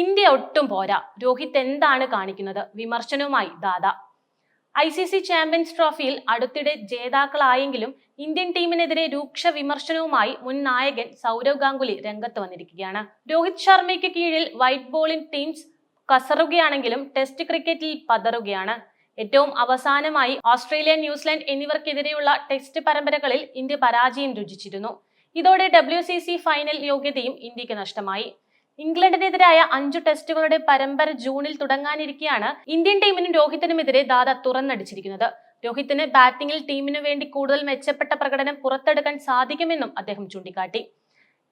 India ഒട്ടും പോരാ. രോഹിത് എന്താണ് കാണിക്കുന്നത്? വിമർശനവുമായി Dada. I C C champions ട്രോഫിയിൽ അടുത്തിടെ ജേതാക്കളായെങ്കിലും ഇന്ത്യൻ ടീമിനെതിരെ രൂക്ഷ വിമർശനവുമായി മുൻ നായകൻ സൗരവ് ഗാംഗുലി രംഗത്ത് വന്നിരിക്കുകയാണ്. രോഹിത് ശർമ്മയ്ക്ക് കീഴിൽ വൈറ്റ് ബോളിംഗ് ടീംസ് കസറുകയാണെങ്കിലും ടെസ്റ്റ് ക്രിക്കറ്റിൽ പതറുകയാണ്. ഏറ്റവും അവസാനമായി ഓസ്ട്രേലിയ ന്യൂസിലാൻഡ് എന്നിവർക്കെതിരെയുള്ള ടെസ്റ്റ് പരമ്പരകളിൽ ഇന്ത്യ പരാജയം രുചിച്ചിരുന്നു. ഇതോടെ ഡബ്ല്യു ഫൈനൽ യോഗ്യതയും ഇന്ത്യയ്ക്ക് നഷ്ടമായി. ഇംഗ്ലണ്ടിനെതിരായ അഞ്ചു ടെസ്റ്റുകളുടെ പരമ്പര ജൂണിൽ തുടങ്ങാനിരിക്കെയാണ് ഇന്ത്യൻ ടീമിനും രോഹിത്തിനുമെതിരെ ദാദ തുറന്നടിച്ചിരിക്കുന്നത്. രോഹിത്തിന് ബാറ്റിംഗിൽ ടീമിനു വേണ്ടി കൂടുതൽ മെച്ചപ്പെട്ട പ്രകടനം പുറത്തെടുക്കാൻ സാധിക്കുമെന്നും അദ്ദേഹം ചൂണ്ടിക്കാട്ടി.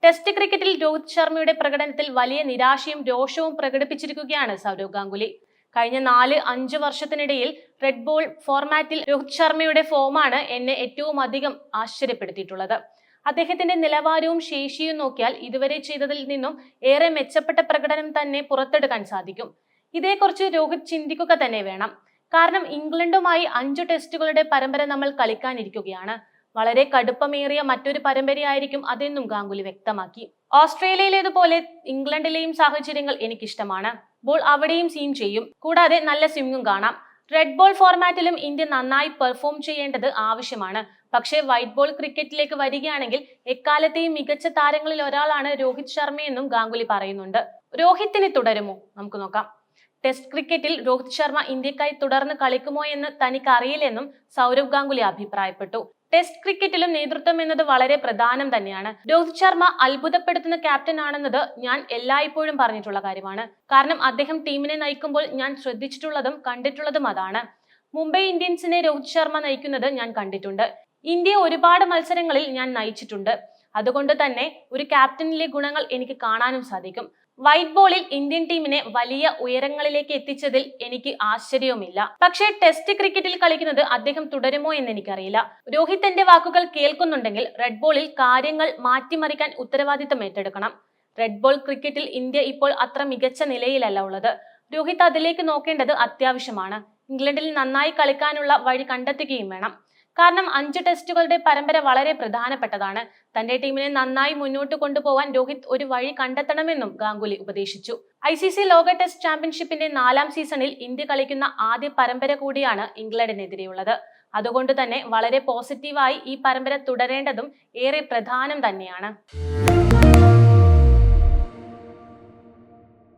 ടെസ്റ്റ് ക്രിക്കറ്റിൽ രോഹിത് ശർമ്മയുടെ പ്രകടനത്തിൽ വലിയ നിരാശയും രോഷവും പ്രകടിപ്പിച്ചിരിക്കുകയാണ് സൗരവ് ഗാംഗുലി. കഴിഞ്ഞ നാല് അഞ്ച് വർഷത്തിനിടയിൽ റെഡ് ബോൾ ഫോർമാറ്റിൽ രോഹിത് ശർമ്മയുടെ ഫോമാണ് എന്നെ ഏറ്റവും അധികം ആശ്ചര്യപ്പെടുത്തിയിട്ടുള്ളത്. അദ്ദേഹത്തിന്റെ നിലവാരവും ശേഷിയും നോക്കിയാൽ ഇതുവരെ ചെയ്തതിൽ നിന്നും ഏറെ മെച്ചപ്പെട്ട പ്രകടനം തന്നെ പുറത്തെടുക്കാൻ സാധിക്കും. ഇതേക്കുറിച്ച് രോഹിത് ചിന്തിക്കുക തന്നെ വേണം. കാരണം ഇംഗ്ലണ്ടുമായി അഞ്ചു ടെസ്റ്റുകളുടെ പരമ്പര നമ്മൾ കളിക്കാനിരിക്കുകയാണ്. വളരെ കടുപ്പമേറിയ മറ്റൊരു പരമ്പരയായിരിക്കും അതെന്നും ഗാംഗുലി വ്യക്തമാക്കി. ഓസ്ട്രേലിയയിലേതുപോലെ ഇംഗ്ലണ്ടിലെയും സാഹചര്യങ്ങൾ എനിക്കിഷ്ടമാണ്. ബോൾ അവിടെയും സീൻ ചെയ്യും. കൂടാതെ നല്ല സ്വിംഗും കാണാം. റെഡ് ബോൾ ഫോർമാറ്റിലും ഇന്ത്യ നന്നായി പെർഫോം ചെയ്യേണ്ടത് ആവശ്യമാണ്. പക്ഷേ വൈറ്റ് ബോൾ ക്രിക്കറ്റിലേക്ക് വരികയാണെങ്കിൽ എക്കാലത്തെയും മികച്ച താരങ്ങളിൽ ഒരാളാണ് രോഹിത് ശർമ്മയെന്നും ഗാംഗുലി പറയുന്നുണ്ട്. രോഹിത്തിനെ തുടരുമോ? നമുക്ക് നോക്കാം. ടെസ്റ്റ് ക്രിക്കറ്റിൽ രോഹിത് ശർമ്മ ഇന്ത്യക്കായി തുടർന്ന് കളിക്കുമോ എന്ന് തനിക്ക് അറിയില്ലെന്നും സൗരവ് ഗാംഗുലി അഭിപ്രായപ്പെട്ടു. ടെസ്റ്റ് ക്രിക്കറ്റിലും നേതൃത്വം എന്നത് വളരെ പ്രധാനം തന്നെയാണ്. രോഹിത് ശർമ്മ അത്ഭുതപ്പെടുത്തുന്ന ക്യാപ്റ്റൻ ആണെന്നത് ഞാൻ എല്ലായ്പ്പോഴും പറഞ്ഞിട്ടുള്ള കാര്യമാണ്. കാരണം അദ്ദേഹം ടീമിനെ നയിക്കുമ്പോൾ ഞാൻ ശ്രദ്ധിച്ചിട്ടുള്ളതും കണ്ടിട്ടുള്ളതും അതാണ്. മുംബൈ ഇന്ത്യൻസിനെ രോഹിത് ശർമ്മ നയിക്കുന്നത് ഞാൻ കണ്ടിട്ടുണ്ട്. ഇന്ത്യ ഒരുപാട് മത്സരങ്ങളിൽ ഞാൻ നയിച്ചിട്ടുണ്ട്. അതുകൊണ്ട് തന്നെ ഒരു ക്യാപ്റ്റനിലെ ഗുണങ്ങൾ എനിക്ക് കാണാനും സാധിക്കും. വൈറ്റ് ബോളിൽ ഇന്ത്യൻ ടീമിനെ വലിയ ഉയരങ്ങളിലേക്ക് എത്തിച്ചതിൽ എനിക്ക് ആശ്ചര്യവുമില്ല. പക്ഷേ ടെസ്റ്റ് ക്രിക്കറ്റിൽ കളിക്കുന്നത് അദ്ദേഹം തുടരുമോ എന്ന് എനിക്കറിയില്ല. രോഹിത് എന്റെ വാക്കുകൾ കേൾക്കുന്നുണ്ടെങ്കിൽ റെഡ് ബോളിൽ കാര്യങ്ങൾ മാറ്റിമറിക്കാൻ ഉത്തരവാദിത്തം ഏറ്റെടുക്കണം. റെഡ് ബോൾ ക്രിക്കറ്റിൽ ഇന്ത്യ ഇപ്പോൾ അത്ര മികച്ച നിലയിലല്ല ഉള്ളത്. രോഹിത് അതിലേക്ക് നോക്കേണ്ടത് അത്യാവശ്യമാണ്. ഇംഗ്ലണ്ടിൽ നന്നായി കളിക്കാനുള്ള വഴി കണ്ടെത്തുകയും വേണം. കാരണം അഞ്ച് ടെസ്റ്റുകളുടെ പരമ്പര വളരെ പ്രധാനപ്പെട്ടതാണ്. തന്റെ ടീമിനെ നന്നായി മുന്നോട്ട് കൊണ്ടുപോകാൻ രോഹിത് ഒരു വഴി കണ്ടെത്തണമെന്നും ഗാംഗുലി ഉപദേശിച്ചു. ഐ സി സി ലോക ടെസ്റ്റ് ചാമ്പ്യൻഷിപ്പിന്റെ നാലാം സീസണിൽ ഇന്ത്യ കളിക്കുന്ന ആദ്യ പരമ്പര കൂടിയാണ് ഇംഗ്ലണ്ടിനെതിരെയുള്ളത്. അതുകൊണ്ട് തന്നെ വളരെ പോസിറ്റീവായി ഈ പരമ്പര തുടരേണ്ടതും ഏറെ പ്രധാനം തന്നെയാണ്.